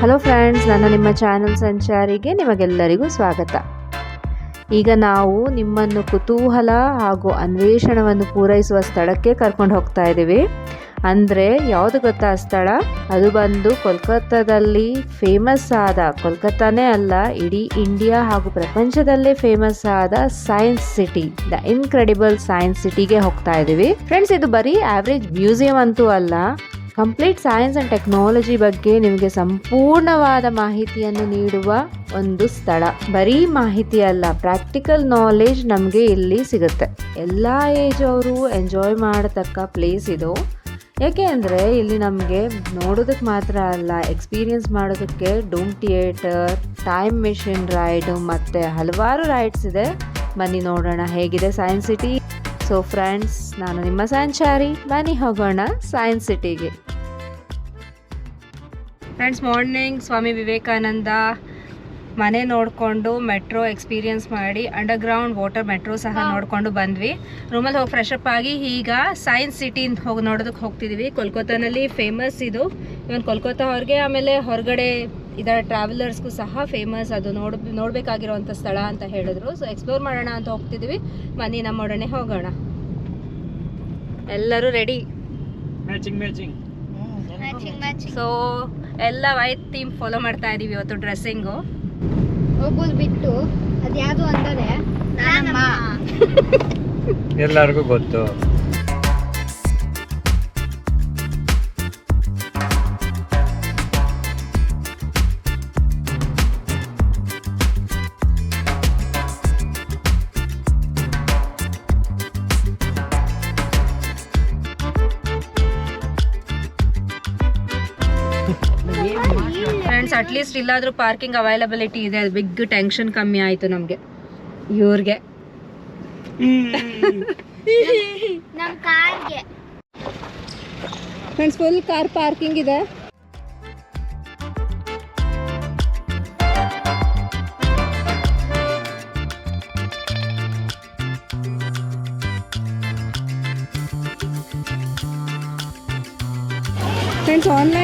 Hello friends ನನ್ನ ನಿಮ್ಮ channel ಸಂಚಾರಿಗೆ ನಿಮಗೆಲ್ಲರಿಗೂ ಸ್ವಾಗತ. ಈಗ ನಾವು ನಿಮ್ಮನ್ನು ಕುತೂಹಲ ಹಾಗೂ ಅನ್ವೇಷಣವನ್ನು ಪೂರೈಸುವ ಸ್ಥಳಕ್ಕೆ ಕರ್ಕೊಂಡು ಹೋಗ್ತಾ ಇದ್ದೀವಿ. ಅಂದರೆ ಯಾವುದು ಗೊತ್ತಾ ಸ್ಥಳ? ಅದು ಬಂದು ಕೋಲ್ಕತ್ತಾದಲ್ಲಿ ಫೇಮಸ್ ಆದ, ಕೋಲ್ಕತ್ತಾನೇ ಅಲ್ಲ, ಇಡೀ ಇಂಡಿಯಾ ಹಾಗೂ ಪ್ರಪಂಚದಲ್ಲೇ ಫೇಮಸ್ ಆದ science city the incredible science ಸಿಟಿಗೆ ಹೋಗ್ತಾ ಇದ್ದೀವಿ. ಫ್ರೆಂಡ್ಸ್ ಇದು ಬರೀ ಆವ್ರೇಜ್ ಮ್ಯೂಸಿಯಂ ಅಂತೂ ಅಲ್ಲ ಕಂಪ್ಲೀಟ್ ಸೈನ್ಸ್ ಆ್ಯಂಡ್ ಟೆಕ್ನಾಲಜಿ ಬಗ್ಗೆ ನಿಮಗೆ ಸಂಪೂರ್ಣವಾದ ಮಾಹಿತಿಯನ್ನು ನೀಡುವ ಒಂದು ಸ್ಥಳ. ಬರೀ ಮಾಹಿತಿ ಅಲ್ಲ ಪ್ರಾಕ್ಟಿಕಲ್ ನಾಲೆಜ್ ನಮಗೆ ಇಲ್ಲಿ ಸಿಗುತ್ತೆ. ಎಲ್ಲ ಏಜ್ ಅವರು ಎಂಜಾಯ್ ಮಾಡತಕ್ಕ ಪ್ಲೇಸ್ ಇದು. ಯಾಕೆ ಅಂದರೆ ಇಲ್ಲಿ ನಮಗೆ ನೋಡೋದಕ್ಕೆ ಮಾತ್ರ ಅಲ್ಲ ಎಕ್ಸ್ಪೀರಿಯನ್ಸ್ ಮಾಡೋದಕ್ಕೆ dome theatre time machine ride ಮತ್ತು ಹಲವಾರು ರೈಡ್ಸ್ ಇದೆ. ಬನ್ನಿ ನೋಡೋಣ ಹೇಗಿದೆ ಸೈನ್ಸ್ ಸಿಟಿ ಸೊ ಫ್ರೆಂಡ್ಸ್ ನಾನು ನಿಮ್ಮ ಸಂಚಾರಿ. ಬನ್ನಿ ಹೋಗೋಣ ಸೈನ್ಸ್ ಸಿಟಿಗೆ ಫ್ರೆಂಡ್ಸ್ ಮಾರ್ನಿಂಗ್ ಸ್ವಾಮಿ ವಿವೇಕಾನಂದ. ಮನೆ ನೋಡಿಕೊಂಡು ಮೆಟ್ರೋ ಎಕ್ಸ್ಪೀರಿಯನ್ಸ್ ಮಾಡಿ ಅಂಡರ್ಗ್ರೌಂಡ್ ವಾಟರ್ ಮೆಟ್ರೋ ಸಹ ನೋಡಿಕೊಂಡು ಬಂದ್ವಿ. ರೂಮಲ್ಲಿ ಹೋಗಿ ಫ್ರೆಶ್ ಅಪ್ ಆಗಿ ಈಗ ಸೈನ್ಸ್ ಸಿಟಿ ಹೋಗಿ ನೋಡೋದಕ್ಕೆ ಹೋಗ್ತಿದ್ದೀವಿ ಕೋಲ್ಕತ್ತಾನಲ್ಲಿ ಫೇಮಸ್ ಇದು. ಇವನ್ ಕೋಲ್ಕತ್ತಾ ಅವ್ರಿಗೆ ಆಮೇಲೆ ಹೊರಗಡೆ ಇದರ ಟ್ರಾವೆಲರ್ಸ್ಗೂ ಸಹ ಫೇಮಸ್ ಅದು. ನೋಡ್ ನೋಡಬೇಕಾಗಿರುವಂಥ ಸ್ಥಳ ಅಂತ ಹೇಳಿದ್ರು. ಸೊ ಎಕ್ಸ್ಪ್ಲೋರ್ ಮಾಡೋಣ ಅಂತ ಹೋಗ್ತಿದ್ದೀವಿ ಮನಿ ನಮ್ಮೊಡನೆ ಹೋಗೋಣ. ಎಲ್ಲರೂ ರೆಡಿ ಮ್ಯಾಚಿಂಗ್ ಮ್ಯಾಚಿಂಗ್ ಸೊ ಎಲ್ಲ ವೈಟ್ ಥೀಮ್ ಫಾಲೋ ಮಾಡ್ತಾ ಇದೀವಿ ಇವತ್ತು ಡ್ರೆಸ್ಸಿಂಗು ಒಬ್ಬರು ಬಿಟ್ಟು ಅದ್ಯಾವುದು ಅಂದರೆ ನಾನಮ್ಮ. ಎಲ್ಲರಿಗೂ ಗೊತ್ತು. ಇಲ್ಲಾದ್ರೂ ಪಾರ್ಕಿಂಗ್ ಅವೈಲಬಿಲಿಟಿ ಇದೆ ಅದು ಬಿಗ್ ಟೆನ್ಷನ್ ಕಮ್ಮಿ ಆಯ್ತು ನಮಗೆ ಇವ್ರಿಗೆ. ಫ್ರೆಂಡ್ಸ್ ಫುಲ್ ಕಾರ್ ಪಾರ್ಕಿಂಗ್ ಇದೆ.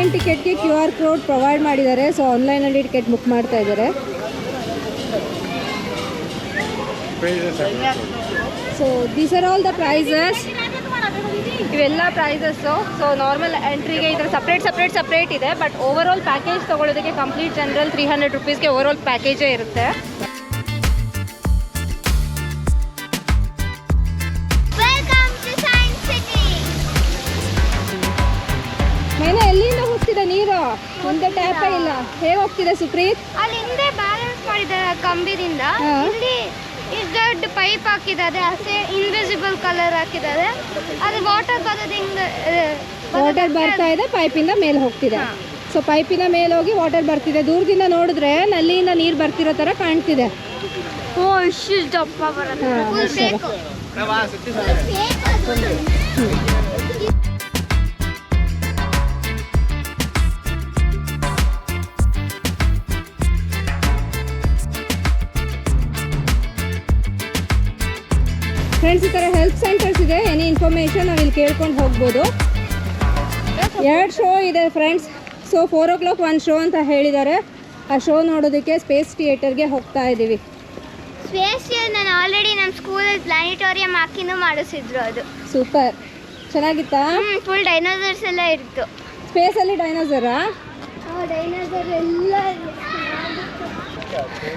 ಆನ್ಲೈನ್ ಟಿಕೆಟ್ಗೆ ಕ್ಯೂ ಆರ್ ಕೋಡ್ ಪ್ರೊವೈಡ್ ಮಾಡಿದ್ದಾರೆ. ಸೊ ಆನ್ಲೈನಲ್ಲಿ ಟಿಕೆಟ್ ಬುಕ್ ಮಾಡ್ತಾ ಇದ್ದಾರೆ. So these are all the prices ಇವೆಲ್ಲ ಪ್ರೈಸಸ್ಸು ಸೊ ನಾರ್ಮಲ್ ಎಂಟ್ರಿಗೆ ಇದರ ಸಪ್ರೇಟ್ ಸಪ್ರೇಟ್ ಸಪ್ರೇಟ್ ಇದೆ. ಬಟ್ ಓವರ್ ಆಲ್ ಪ್ಯಾಕೇಜ್ ತೊಗೊಳೋದಕ್ಕೆ ಕಂಪ್ಲೀಟ್ ಜನರಲ್ ತ್ರೀ ಹಂಡ್ರೆಡ್ ರುಪೀಸ್ಗೆ ಓವರ್ ಆಲ್ ಪ್ಯಾಕೇಜೇ ಇರುತ್ತೆ. ಮೇಲೆ ಎಲ್ಲಿಂದ ಹೋಗ್ತಿದೆ ನೀರು? ಮುಂದೆ ಟ್ಯಾಪ್ ಇಲ್ಲ. ಹೇಗೆ ಹೋಗ್ತಿದೆ ಸುಪ್ರೀತ್? ಅಲ್ಲಿ ಹಿಂದೆ ಬ್ಯಾಲೆನ್ಸ್ ಮಾಡಿದ್ದಾರೆ ಆ ಕಂಬಿದಿಂದ ಇಲ್ಲಿ ಇಷ್ಟು ದೊಡ್ಡ ಪೈಪ್ ಹಾಕಿದ್ದಾರೆ ಅಷ್ಟೇ ಇನ್ವಿಸಿಬಲ್ ಕಲರ್ ಹಾಕಿದ್ದಾರೆ. ಅದು ವಾಟರ್ ಬರೋದ್ರಿಂದ ವಾಟರ್ ಬರ್ತಾ ಇದೆ ಪೈಪಿಂದ ಮೇಲೆ ಹೋಗ್ತಿದೆ. ಸೊ ಪೈಪಿನ ಮೇಲೆ ಹೋಗಿ ವಾಟರ್ ಬರ್ತಿದೆ. ದೂರದಿಂದ ನೋಡಿದ್ರೆ ನಲ್ಲಿಯಿಂದ ನೀರು ಬರ್ತಿರೋ ಥರ ಕಾಣ್ತಿದೆ. ಓ ಇಷ್ಟು ದಪ್ಪ ಬರುತ್ತೆ ಫ್ರೆಂಡ್ಸ್ ಈ ಥರ ಹೆಲ್ತ್ ಸೆಂಟರ್ಸ್ ಇದೆ. ಎನಿ ಇನ್ಫಾರ್ಮೇಷನ್ ನಾವು ಇಲ್ಲಿ ಕೇಳ್ಕೊಂಡು ಹೋಗ್ಬೋದು. ಎರಡು ಶೋ ಇದೆ friends so four o'clock ಒಂದು ಶೋ ಅಂತ ಹೇಳಿದ್ದಾರೆ. ಆ ಶೋ ನೋಡೋದಕ್ಕೆ ಸ್ಪೇಸ್ ಥಿಯೇಟರ್ಗೆ ಹೋಗ್ತಾ ಇದ್ದೀವಿ ಸ್ಪೇಸ್ ನಾನು ಆಲ್ರೆಡಿ ನಮ್ಮ ಸ್ಕೂಲಲ್ಲಿ ಪ್ಲಾನಿಟೋರಿಯಂ ಹಾಕಿನೂ ಮಾಡಿಸಿದ್ರು ಅದು. ಸೂಪರ್ ಚೆನ್ನಾಗಿತ್ತಾ? ಫುಲ್ ಡೈನೋಸರ್ಸ್ ಎಲ್ಲ ಇತ್ತು. ಸ್ಪೇಸಲ್ಲಿ ಡೈನೋಸರಾ ಡೈನೋಸರ್ ಎಲ್ಲ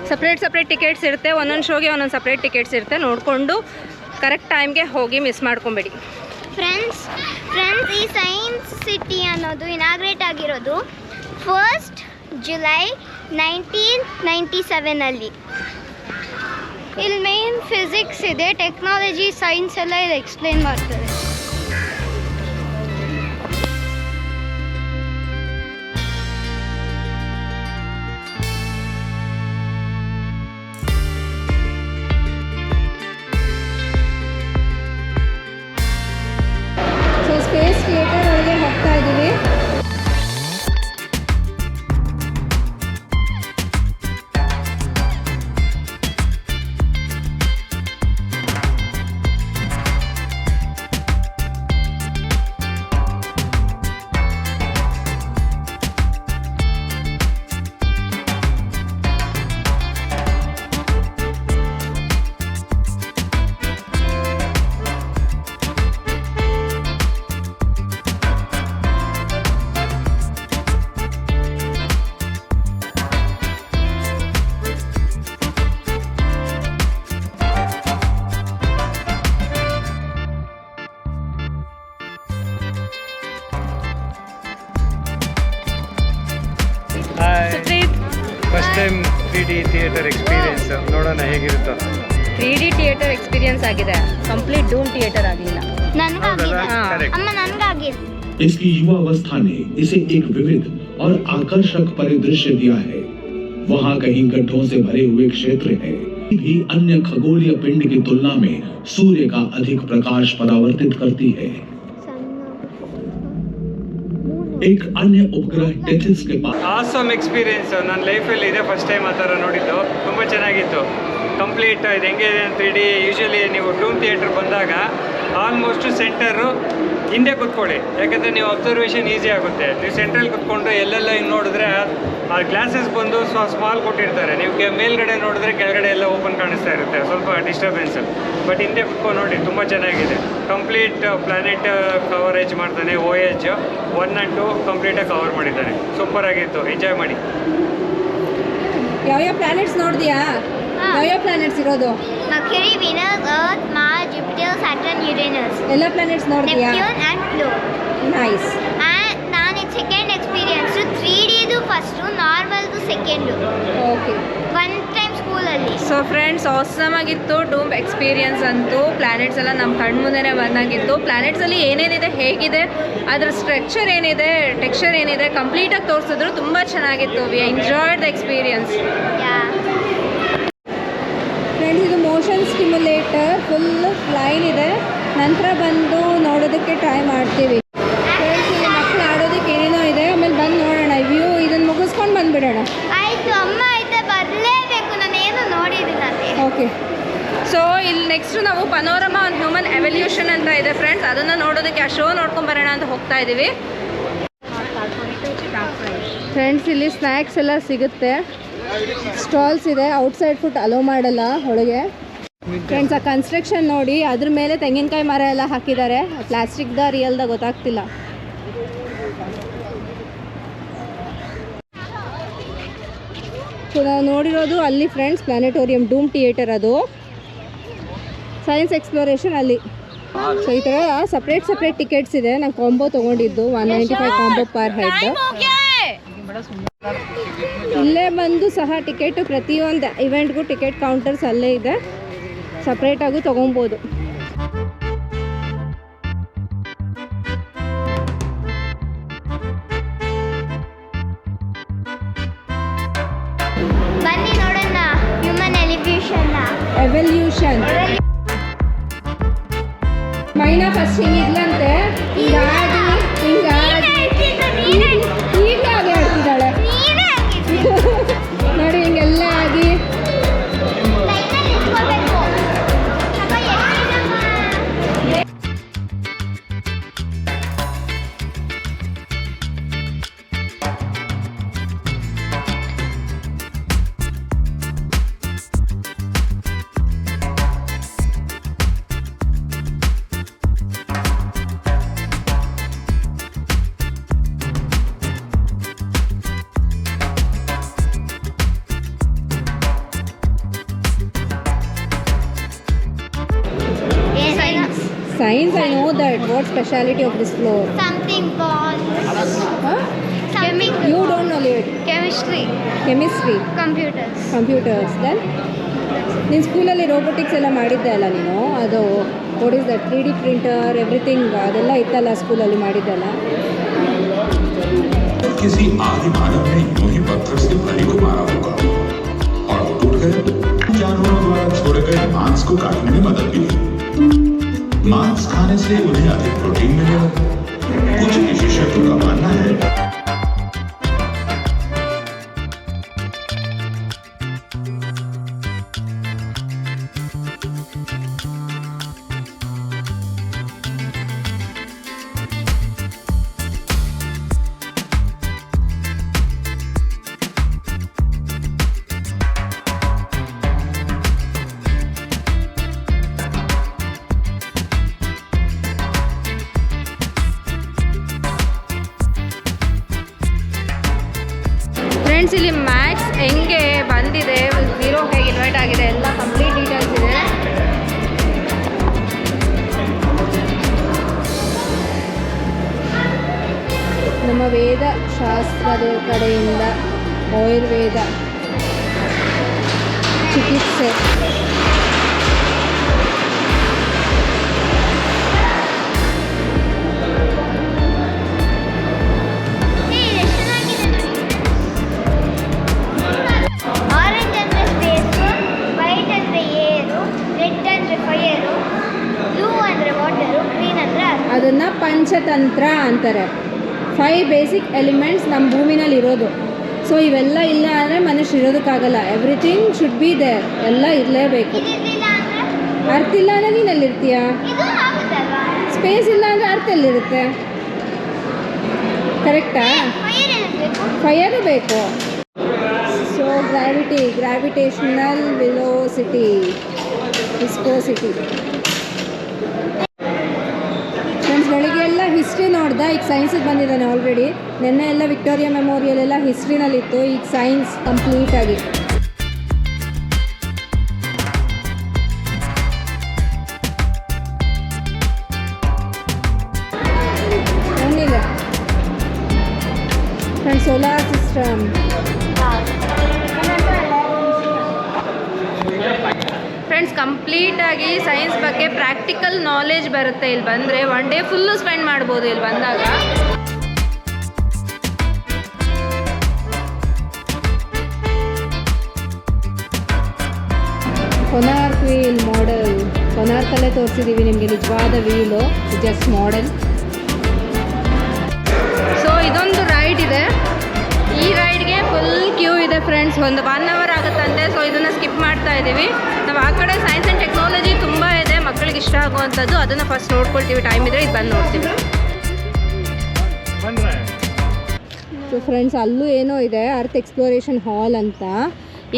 ಸಪ್ರೇಟ್ ಸಪ್ರೇಟ್ ಟಿಕೆಟ್ಸ್ ಇರುತ್ತೆ. ಒಂದೊಂದು ಶೋಗೆ ಒಂದೊಂದು ಸಪ್ರೇಟ್ ಟಿಕೆಟ್ಸ್ ಇರುತ್ತೆ. ನೋಡಿಕೊಂಡು ಕರೆಕ್ಟ್ ಟೈಮ್ಗೆ ಹೋಗಿ ಮಿಸ್ ಮಾಡ್ಕೊಬೇಡಿ. ಫ್ರೆಂಡ್ಸ್ ಫ್ರೆಂಡ್ಸ್, ಈ ಸೈನ್ಸ್ ಸಿಟಿ ಅನ್ನೋದು ಇನಾಗ್ರೇಟ್ ಆಗಿರೋದು ಫಸ್ಟ್ ಜುಲೈ ನೈನ್ಟೀನ್ ನೈಂಟಿ ಸೆವೆನಲ್ಲಿ ಇಲ್ಲಿ ಮೇನ್ ಫಿಸಿಕ್ಸ್ ಇದೆ ಟೆಕ್ನಾಲಜಿ ಸೈನ್ಸ್ ಎಲ್ಲ ಇದು ಎಕ್ಸ್ಪ್ಲೇನ್ ಮಾಡ್ತಾರೆ. ಎಕ್ಸ್ಪೀರಿಯನ್ಸ್ ನೋಡೋಣ ಹೇಗಿರುತ್ತೋ ತ್ರೀ ಡಿ ಥಿಯೇಟರ್ ಎಕ್ಸ್ಪೀರಿಯನ್ಸ್ ಆಗಿದೆ ಕಂಪ್ಲೀಟ್ ಡೂಮ್ ಥಿಯೇಟರ್ ಆಗಲಿಲ್ಲ ನನ್ಗಾಗಿದೆ ಹಾ. ಕರೆಕ್ಟ್ ಅಮ್ಮ ನನ್ಗಾಗಿದೆ इसकी युवावस्था ने इसे एक विविध और आकर्षक परिदृश्य दिया है वहाँ कहीं गड्ढों से भरे हुए क्षेत्र है भी अन्य खगोलीय पिंड की तुलना में सूर्य का अधिक प्रकाश परावर्तित करती है एक अन्य उपग्रह टेथिस के पास ಆಸಮ್ ಎಕ್ಸ್ಪೀರಿಯನ್ಸ್ ನನ್ನ ಲೈಫಲ್ಲಿ ಇದೆ ಫಸ್ಟ್ ಟೈಮ್ ಆ ಥರ ನೋಡಿದ್ದು ತುಂಬ ಚೆನ್ನಾಗಿತ್ತು ಕಂಪ್ಲೀಟ್ ಇದು ಹೆಂಗಿದೆ ತ್ರೀ ಡಿ ಯೂಶಲಿ ನೀವು ಡೂಮ್ ಥಿಯೇಟರ್ ಬಂದಾಗ ಆಲ್ಮೋಸ್ಟ್ ಸೆಂಟರು ಹಿಂದೆ ಕೂತ್ಕೊಳ್ಳಿ. ಯಾಕಂದರೆ ನೀವು ಅಬ್ಸರ್ವೇಷನ್ ಈಸಿ ಆಗುತ್ತೆ. ನೀವು ಸೆಂಟ್ರಲ್ ಕೂತ್ಕೊಂಡು ಎಲ್ಲೆಲ್ಲ ಹಿಂಗೆ ನೋಡಿದ್ರೆ ಆ ಗ್ಲಾಸಸ್ ಬಂದು ಸ್ವ ಸ್ಮಾಲ್ ಕೊಟ್ಟಿರ್ತಾರೆ. ನೀವು ಮೇಲ್ಗಡೆ ನೋಡಿದ್ರೆ ಕೆಳಗಡೆ ಎಲ್ಲ ಓಪನ್ ಕಾಣಿಸ್ತಾ ಇರುತ್ತೆ. ಸ್ವಲ್ಪ ಡಿಸ್ಟರ್ಬೆನ್ಸ್ ಬಟ್ ಹಿಂದೆ ಕುತ್ಕೊಂಡು ನೋಡಿ, ತುಂಬ ಚೆನ್ನಾಗಿದೆ. ಕಂಪ್ಲೀಟ್ ಪ್ಲಾನೆಟ್ ಕವರೇಜ್ ಮಾಡ್ತಾನೆ. O H one and two ಕಂಪ್ಲೀಟಾಗಿ ಕವರ್ ಮಾಡಿದ್ದಾನೆ. ಸೂಪರ್ ಆಗಿತ್ತು. ಎಂಜಾಯ್ ಮಾಡಿ. ಯಾವ್ಯಾವ ಪ್ಲಾನೆಟ್ಸ್ ನೋಡಿದ್ಯಾ? ಹಾ. ಯಾವ್ಯಾವ ಪ್ಲಾನೆಟ್ಸ್ ಇರೋದು? Mercury Venus earth Mars Jupiter Saturn Uranus. ಎಲ್ಲ planets ನೋಡ್ತೀಯಾ? Neptune and Pluto nice and ನಾನು ಸೆಕೆಂಡ್ ಎಕ್ಸ್ಪೀರಿಯನ್ಸು ತ್ರೀ ಡಿದು ಫಸ್ಟು ನಾರ್ಮಲ್ದು ಸೆಕೆಂಡು ಓಕೆ ಒನ್ ಟೈಮ್ ಸ್ಕೂಲಲ್ಲಿ ಸೊ ಫ್ರೆಂಡ್ಸ್ ಆಸಮ್ ಆಗಿತ್ತು ಡೂಮ್ ಎಕ್ಸ್ಪೀರಿಯನ್ಸ್ ಅಂತೂ. ಪ್ಲಾನೆಟ್ಸ್ ಎಲ್ಲ ನಮ್ಮ ಕಣ್ಮುಂದೆನೇ ಬಂದಾಗಿತ್ತು. ಪ್ಲಾನೆಟ್ಸಲ್ಲಿ ಏನೇನಿದೆ ಹೇಗಿದೆ ಅದರ ಸ್ಟ್ರಕ್ಚರ್ ಏನಿದೆ ಟೆಕ್ಸ್ಚರ್ ಏನಿದೆ ಕಂಪ್ಲೀಟಾಗಿ ತೋರಿಸಿದ್ರು ತುಂಬ ಚೆನ್ನಾಗಿತ್ತು. We enjoyed the experience yeah friends ಇದು ಮೋಷನ್ ಸ್ಟಿಮ್ಯುಲೇಟರ್ ಫುಲ್ ಲೈನ್ ಇದೆ. ನಂತರ ಬಂದು ನೋಡೋದಕ್ಕೆ ಟ್ರೈ ಮಾಡ್ತೀವಿ. ಮಕ್ಕಳು ಆಡೋದಕ್ಕೆ ಏನೇನೋ ಇದೆ. ಆಮೇಲೆ ಬಂದು ನೋಡೋಣ. ವ್ಯೂ ಇದನ್ನು ಮುಗಿಸ್ಕೊಂಡು ಬಂದುಬಿಡೋಣ. ಆಯಿತು ಅಮ್ಮ ಐತೆ ಬರಲೇಬೇಕು. ನಾನೇನು ನೋಡಿರಲಿಲ್ಲ ಅದೇ ಓಕೆ ಸೊ ಇಲ್ಲಿ ನೆಕ್ಸ್ಟ್ ನಾವು ಪನೋರಮಾ ಆನ್ ಹ್ಯೂಮನ್ ಎವಲ್ಯೂಷನ್ ಅಂತ ಇದೆ ಫ್ರೆಂಡ್ಸ್ ಅದನ್ನು ನೋಡೋದಕ್ಕೆ ಆ ಶೋ ನೋಡ್ಕೊಂಡು ಬರೋಣ ಅಂತ ಹೋಗ್ತಾ ಇದ್ದೀವಿ ಫ್ರೆಂಡ್ಸ್ ಇಲ್ಲಿ ಸ್ನ್ಯಾಕ್ಸ್ ಎಲ್ಲ ಸಿಗುತ್ತೆ. ಸ್ಟಾಲ್ಸ್ ಇದೆ. ಔಟ್ಸೈಡ್ ಫುಡ್ ಅಲೋ ಮಾಡಲ್ಲ ಒಳಗೆ ಫ್ರೆಂಡ್ಸ್ ಆ ಕನ್ಸ್ಟ್ರಕ್ಷನ್ ನೋಡಿ ಅದ್ರ ಮೇಲೆ ತೆಂಗಿನಕಾಯಿ ಮರ ಎಲ್ಲ ಹಾಕಿದ್ದಾರೆ. ಪ್ಲಾಸ್ಟಿಕ್ದ ರಿಯಲ್ದ ಗೊತ್ತಾಗ್ತಿಲ್ಲ. ಸೊ ನಾವು ನೋಡಿರೋದು ಅಲ್ಲಿ ಫ್ರೆಂಡ್ಸ್ ಪ್ಲಾನೆಟೋರಿಯಂ ಡೂಮ್ ಥಿಯೇಟರ್ ಅದು. ಸೈನ್ಸ್ ಎಕ್ಸ್ಪ್ಲೋರೇಷನ್ ಅಲ್ಲಿ. ಸೊ ಈ ಥರ ಸಪ್ರೇಟ್ ಸಪ್ರೇಟ್ ಟಿಕೆಟ್ಸ್ ಇದೆ. ನಾನು ಕಾಂಬೋ ತೊಗೊಂಡಿದ್ದು. One ninety five combo per head ಇಲ್ಲೇ ಬಂದು ಸಹ ಟಿಕೆಟು ಪ್ರತಿಯೊಂದು ಇವೆಂಟ್ಗೂ ಟಿಕೆಟ್ ಕೌಂಟರ್ಸ್ ಅಲ್ಲೇ ಇದೆ. ಸಪ್ರೇಟಾಗೂ ತೊಗೊಬೋದು. ಬನ್ನಿ ನೋಡೋಣ ಹ್ಯೂಮನ್ ಎಲಿಬ್ಯೂಷನ್ನ ಎವಲ್ಯೂಷನ್ ಮೈನಾ ಫಸ್ಟ್ ಹಿಂಗಿದ್ಲಂತೆ science, I know that. What speciality of this floor? Something balls. Huh? Something. You don't know it. Chemistry. Chemistry. Computers. Computers. Then? ನಿನ್ನ ಸ್ಕೂಲಲ್ಲಿ ರೋಬೋಟಿಕ್ಸ್ ಎಲ್ಲ ಮಾಡಿದ್ದೆ ಅಲ್ಲ ನೀನು ಅದು what is that three D printer everything ಅದೆಲ್ಲ ಇತ್ತಲ್ಲ ಸ್ಕೂಲಲ್ಲಿ ಮಾಡಿದ್ದೆ ಅಲ್ಲ किसी आदि मानव ने यूं ही पत्थर से बलि को मारा होगा और टूट गए जानवरों द्वारा छोड़े गए मांस को काटने में मदद भी हुई मांस खाने से उन्हें अधिक प्रोटीन मिलेगा। कुछ विशेषज्ञों का मानना है ಅಂದರೆ ಅದನ್ನು ಪಂಚತಂತ್ರ ಅಂತಾರೆ. ಫೈವ್ ಬೇಸಿಕ್ ಎಲಿಮೆಂಟ್ಸ್ ನಮ್ಮ ಭೂಮಿನಲ್ಲಿ ಇರೋದು ಸೊ ಇವೆಲ್ಲ ಇಲ್ಲ ಅಂದರೆ ಮನುಷ್ಯ ಇರೋದಕ್ಕಾಗಲ್ಲ. ಎವ್ರಿಥಿಂಗ್ ಶುಡ್ ಬಿ ದೇರ್ ಎಲ್ಲ ಇರಲೇಬೇಕು. ಅರ್ಥ ಇಲ್ಲ ಅಂದರೆ ನೀನು ಆಗುತ್ತಲ್ವಾ ಸ್ಪೇಸ್ ಇಲ್ಲ ಅಂದರೆ ಅರ್ಥ ಎಲ್ಲಿರುತ್ತೆ ಕರೆಕ್ಟಾ ಫೈರು ಬೇಕು. So gravity gravitational velocity viscosity friends ಬೆಳಿಗ್ಗೆ ಎಲ್ಲ ನೋಡ್ದೆ ಈಗ ಸೈನ್ಸಿಗೆ ಬಂದಿದ್ದಾನೆ ಆಲ್ರೆಡಿ ನಿನ್ನೆ ಎಲ್ಲ ವಿಕ್ಟೋರಿಯಾ ಮೆಮೋರಿಯಲ್ ಎಲ್ಲ ಹಿಸ್ಟ್ರಿನಲ್ಲಿತ್ತು ಈಗ ಸೈನ್ಸ್ ಕಂಪ್ಲೀಟಾಗಿ ನಾಲೆಜ್ ಬರುತ್ತೆ ಇಲ್ಲಿ ಬಂದರೆ ಒನ್ ಡೇ ಫುಲ್ಲು ಸ್ಪೆಂಡ್ ಮಾಡ್ಬೋದು ಇಲ್ಲಿ ಬಂದಾಗ. ಕೊನಾರ್ಕ್ ವೀಲ್ ಮಾಡೆಲ್ ಕೊನಾರ್ಕಲ್ಲೇ ತೋರಿಸಿದ್ದೀವಿ ನಿಮಗೆ ನಿಜವಾದ ವೀಲು ಜಸ್ಟ್ ಮಾಡೆಲ್ ಸೊ ಇದೊಂದು ರೈಡ್ ಇದೆ. ಈ ರೈಡ್ಗೆ ಫುಲ್ ಕ್ಯೂ ಇದೆ ಫ್ರೆಂಡ್ಸ್ ಒಂದು ಒನ್ ಅವರ್ ಆಗುತ್ತಂತೆ ಸೊ ಇದನ್ನು ಸ್ಕಿಪ್ ಮಾಡ್ತಾ ಇದ್ದೀವಿ ನಾವು ಆ ಕಡೆ ಸೈನ್ಸ್ ಆ್ಯಂಡ್ ಇಷ್ಟ ಆಗುವಂಥದ್ದು ಅದನ್ನು ಫಸ್ಟ್ ನೋಡ್ಕೊಳ್ತೀವಿ. ಟೈಮ್ ಇದ್ದರೆ ಇದು ಬಂದು ನೋಡ್ತೀವಿ. ಸೊ ಫ್ರೆಂಡ್ಸ್ ಅಲ್ಲೂ ಏನೋ ಇದೆ ಅರ್ತ್ ಎಕ್ಸ್ಪ್ಲೋರೇಷನ್ ಹಾಲ್ ಅಂತ.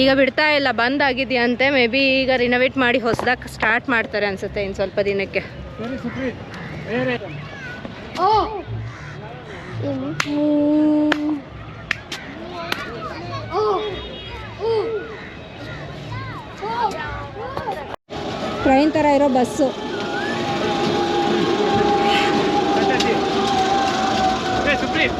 ಈಗ ಬಿಡ್ತಾ ಇಲ್ಲ ಬಂದ್ ಆಗಿದೆಯಂತೆ. ಮೇ ಬಿ ಈಗ ರಿನೋವೇಟ್ ಮಾಡಿ ಹೊಸದಾಗಿ ಸ್ಟಾರ್ಟ್ ಮಾಡ್ತಾರೆ ಅನ್ಸುತ್ತೆ ಇನ್ನು ಸ್ವಲ್ಪ ದಿನಕ್ಕೆ. ಓ! ಟ್ರೈನ್ ಥರ ಇರೋ ಬಸ್ಸು ಸಂತತಿ. ಏ ಸುಪ್ರೀತ್.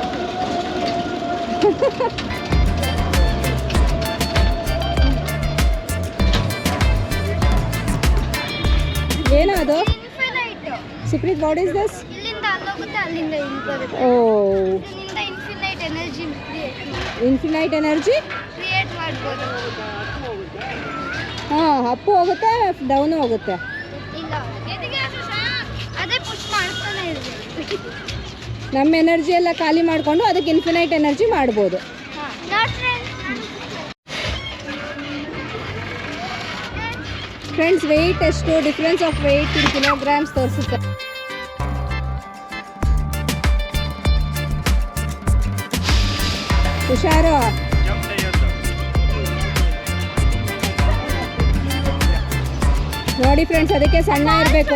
ಏನೋ ಅದು? Infinite Supreeth what is this O. Infinite energy ಹಾಂ ಅಪ್ಪು ಹೋಗುತ್ತೆ ಡೌನು ಹೋಗುತ್ತೆ. ನಮ್ಮ ಎನರ್ಜಿ ಎಲ್ಲ ಖಾಲಿ ಮಾಡಿಕೊಂಡು ಅದಕ್ಕೆ ಇನ್ಫಿನೈಟ್ ಎನರ್ಜಿ ಮಾಡ್ಬೋದು. ಫ್ರೆಂಡ್ಸ್ ವೆಯ್ಟ್ ಎಷ್ಟು? Difference of weight in kilograms ತೋರಿಸುತ್ತೆ. ಹುಷಾರು? ನೋಡಿ ಫ್ರೆಂಡ್ಸ್ ಅದಕ್ಕೆ ಸಣ್ಣ ಇರಬೇಕು.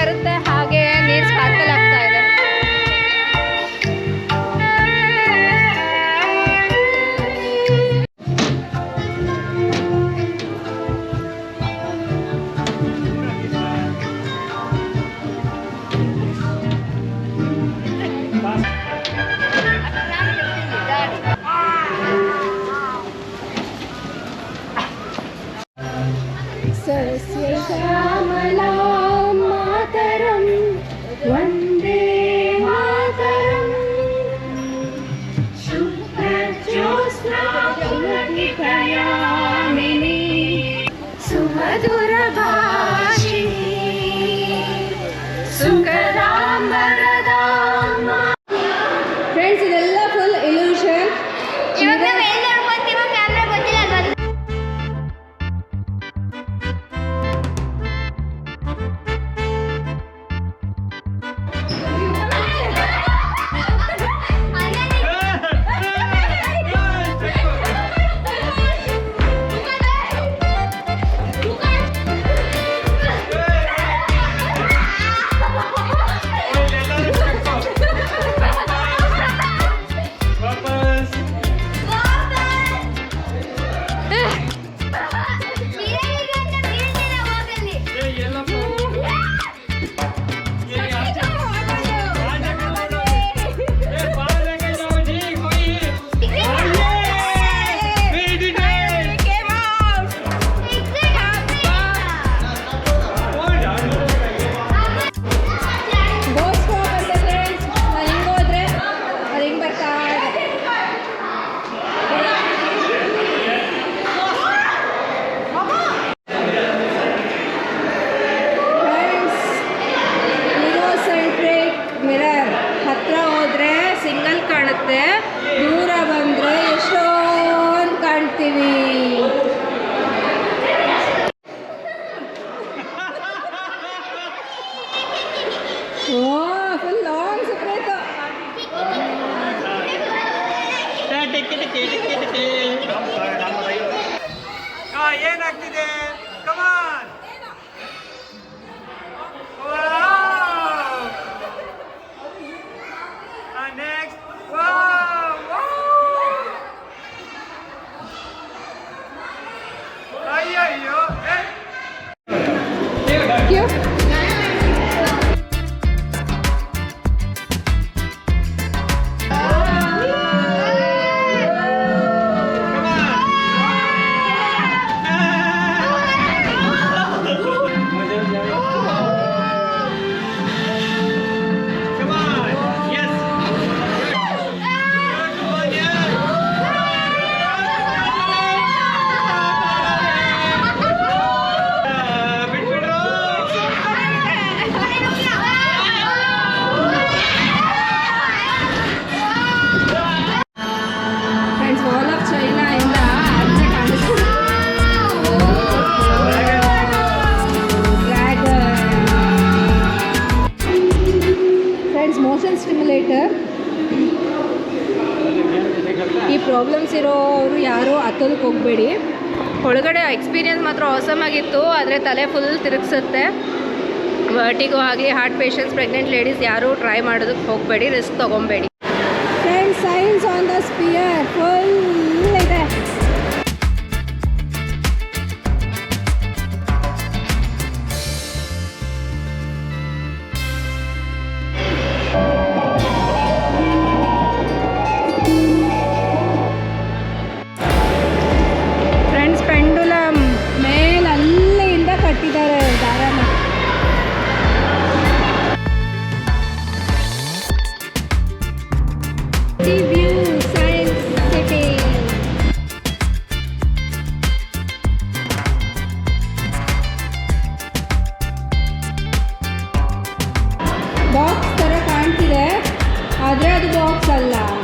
ಮ್ಯೂಸಿಕ್ ಹೆಂಗ್ あ、家なくて ತಲೆ ಫುಲ್ ತಿರುಗಿಸುತ್ತೆ. ವರ್ಟಿಗೋ ಆಗಲಿ ಹಾರ್ಟ್ ಪೇಷಂಟ್ಸ್ ಪ್ರೆಗ್ನೆಂಟ್ ಲೇಡೀಸ್ ಯಾರೂ ಟ್ರೈ ಮಾಡೋದಕ್ಕೆ ಹೋಗಬೇಡಿ risk ತೊಗೊಬೇಡಿ. Science on the sphere full Salamat.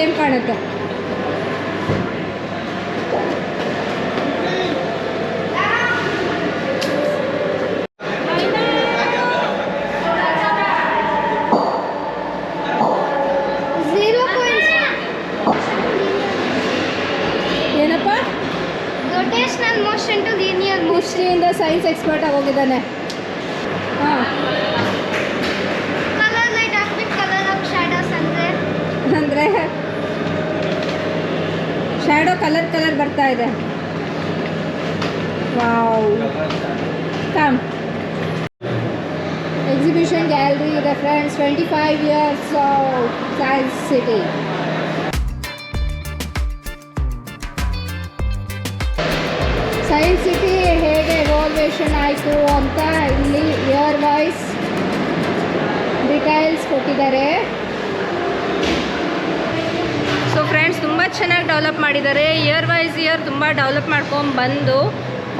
Same ಕಾಣುತ್ತೆ. ಏನಪ್ಪ? Rotational motion to linear motion ಮುಷ್ಟಿಯಿಂದ science expert ಆಗೋಗಿದ್ದಾನೆ ಹಾಂ ಕಲರ್ ಲೈಟ್ ಹಾಕ್ಬಿಟ್ಟು ಕಲರ್ ಆಫ್ ಶಾಡೋಸ್ ಅಂದರೆ ಅಂದರೆ ಶ್ಯಾಡೋ ಕಲರ್ ಕಲರ್ ಬರ್ತಾ ಇದೆ wow come exhibition gallery friends twenty five years science city science city ಹೇಗೆ ಎವಾಲ್ವೇಷನ್ ಆಯಿತು ಅಂತ ಇಲ್ಲಿ ಇಯರ್ ವೈಸ್ ಡಿಟೈಲ್ಸ್ ಕೊಟ್ಟಿದ್ದಾರೆ. ಸೊ ಫ್ರೆಂಡ್ಸ್ ತುಂಬ ಚೆನ್ನಾಗಿ ಡೆವಲಪ್ ಮಾಡಿದ್ದಾರೆ. ಇಯರ್ ವೈಸ್ ಇಯರ್ ತುಂಬ ಡೆವಲಪ್ ಮಾಡ್ಕೊಂಡು ಬಂದು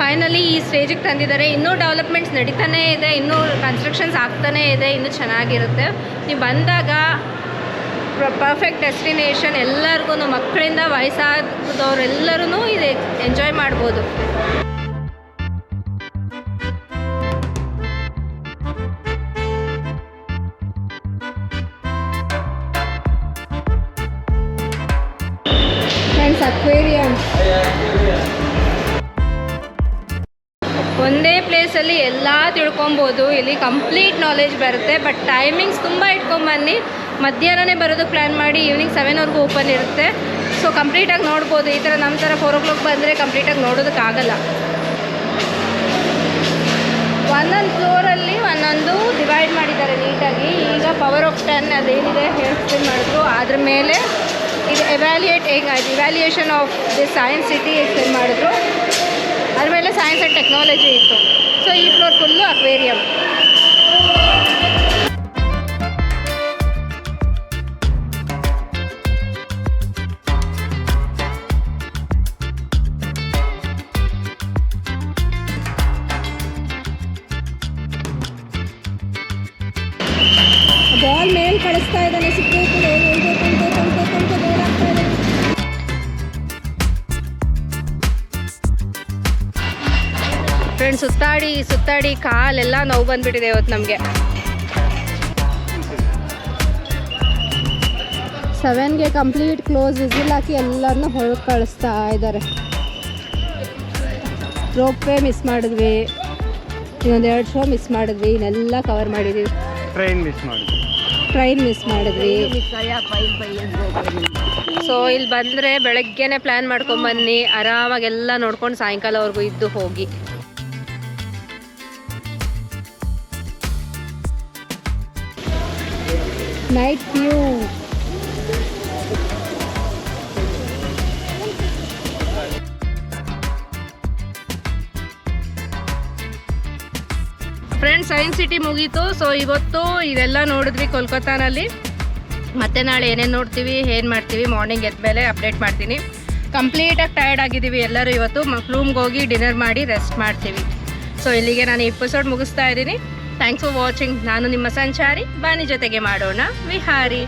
ಫೈನಲಿ ಈ ಸ್ಟೇಜಿಗೆ ತಂದಿದ್ದಾರೆ. ಇನ್ನೂ ಡೆವಲಪ್ಮೆಂಟ್ಸ್ ನಡೀತಾನೇ ಇದೆ. ಇನ್ನೂ ಕನ್ಸ್ಟ್ರಕ್ಷನ್ಸ್ ಆಗ್ತಾನೇ ಇದೆ. ಇನ್ನೂ ಚೆನ್ನಾಗಿರುತ್ತೆ. ನೀವು ಬಂದಾಗ ಪರ್ಫೆಕ್ಟ್ ಡೆಸ್ಟಿನೇಷನ್ ಎಲ್ಲರಿಗೂ ಮಕ್ಕಳಿಂದ ವಯಸ್ಸಾದವರೆಲ್ಲರೂ ಇದು ಎಂಜಾಯ್ ಮಾಡ್ಬೋದು. ಫ್ರೆಂಡ್ಸ್ ಅಕ್ವೇರಿಯಂ ಎಲ್ಲ ತಿಳ್ಕೊಬೋದು. ಇಲ್ಲಿ ಕಂಪ್ಲೀಟ್ ನಾಲೆಜ್ ಬರುತ್ತೆ. ಬಟ್ ಟೈಮಿಂಗ್ಸ್ ತುಂಬ ಇಟ್ಕೊಂಬನ್ನಿ. ಮಧ್ಯಾಹ್ನನೇ ಬರೋದು ಪ್ಲ್ಯಾನ್ ಮಾಡಿ ಈವ್ನಿಂಗ್ ಸೆವೆನ್ವರೆಗೂ ಓಪನ್ ಇರುತ್ತೆ. ಸೊ ಕಂಪ್ಲೀಟಾಗಿ ನೋಡ್ಬೋದು. ಈ ಥರ ನಮ್ಮ ಥರ ಫೋರ್ ಓ ಕ್ಲಾಕ್ ಬಂದರೆ ಕಂಪ್ಲೀಟಾಗಿ ನೋಡೋದಕ್ಕಾಗಲ್ಲ ಒಂದೊಂದು ಫ್ಲೋರಲ್ಲಿ ಒಂದೊಂದು ಡಿವೈಡ್ ಮಾಡಿದ್ದಾರೆ ನೀಟಾಗಿ ಈಗ ಪವರ್ ಆಫ್ ಟೆನ್ ಅದೇನಿದೆ ಹೇಳ್ತೀನಿ ಮಾಡಿದ್ರು. ಅದ್ರ ಮೇಲೆ ಇದು evaluate ಹೆಂಗಾಯ್ತು evaluation of the science city explain ಮಾಡಿದ್ರು. ಅದ್ರ ಮೇಲೆ ಸೈನ್ಸ್ ಆ್ಯಂಡ್ ಟೆಕ್ನಾಲಜಿ ಇತ್ತು. ಸೊ ಈ ಫ್ಲೋರ್ ಫುಲ್ಲು ಅಕ್ವೇರಿಯಂ ಬಾಲ್ ಸುತ್ತಾಡಿ ಸುತ್ತಾಡಿ ಕಾಲೆಲ್ಲ ನೋವು ಬಂದ್ಬಿಟ್ಟಿದೆ ಇವತ್ತು ನಮಗೆ. ಸೆವೆನ್ಗೆ ಕಂಪ್ಲೀಟ್ ಕ್ಲೋಸ್ ವಿಸಿಲ್ ಹಾಕಿ ಎಲ್ಲರನ್ನೂ ಹೊರಗೆ ಕಳಿಸ್ತಾ ಇದ್ದಾರೆ. ರೋಪ್ವೇ ಮಿಸ್ ಮಾಡಿದ್ವಿ. ಇನ್ನೊಂದು ಎರಡು ಶೋ ಮಿಸ್ ಮಾಡಿದ್ವಿ. ಇನ್ನೆಲ್ಲ ಕವರ್ ಮಾಡಿದ್ವಿ. ಟ್ರೈನ್ ಮಿಸ್ ಮಾಡಿದ್ವಿ. ಟ್ರೈನ್ ಮಿಸ್ ಮಾಡಿದ್ವಿ. ಸೊ ಇಲ್ಲಿ ಬಂದರೆ ಬೆಳಗ್ಗೆನೆ ಪ್ಲ್ಯಾನ್ ಮಾಡ್ಕೊಂಬನ್ನಿ ಆರಾಮಾಗೆಲ್ಲ ನೋಡ್ಕೊಂಡು ಸಾಯಂಕಾಲವರೆಗೂ ಇದ್ದು ಹೋಗಿ. Night view friends science city ಮುಗೀತು. ಸೊ ಇವತ್ತು ಇದೆಲ್ಲ ನೋಡಿದ್ವಿ ಕೋಲ್ಕತ್ತಾನಲ್ಲಿ. ಮತ್ತೆ ನಾಳೆ ಏನೇನು ನೋಡ್ತೀವಿ, ಏನು ಮಾಡ್ತೀವಿ ಮಾರ್ನಿಂಗ್ ಎದ್ದ ಮೇಲೆ ಅಪ್ಡೇಟ್ ಮಾಡ್ತೀನಿ. ಕಂಪ್ಲೀಟಾಗಿ ಟಯರ್ಡ್ ಆಗಿದ್ದೀವಿ ಎಲ್ಲರೂ ಇವತ್ತು. ರೂಮ್ಗೆ ಹೋಗಿ ಡಿನ್ನರ್ ಮಾಡಿ ರೆಸ್ಟ್ ಮಾಡ್ತೀವಿ. ಸೊ ಇಲ್ಲಿಗೆ ನಾನು ಎಪಿಸೋಡ್ ಮುಗಿಸ್ತಾ ಇದ್ದೀನಿ. ಥ್ಯಾಂಕ್ಸ್ ಫಾರ್ ವಾಚಿಂಗ್ ನಾನು ನಿಮ್ಮ ಸಂಚಾರಿ. ಬಾನಿ ಜೊತೆಗೆ ಮಾಡೋಣ. ವಿಹಾರಿ.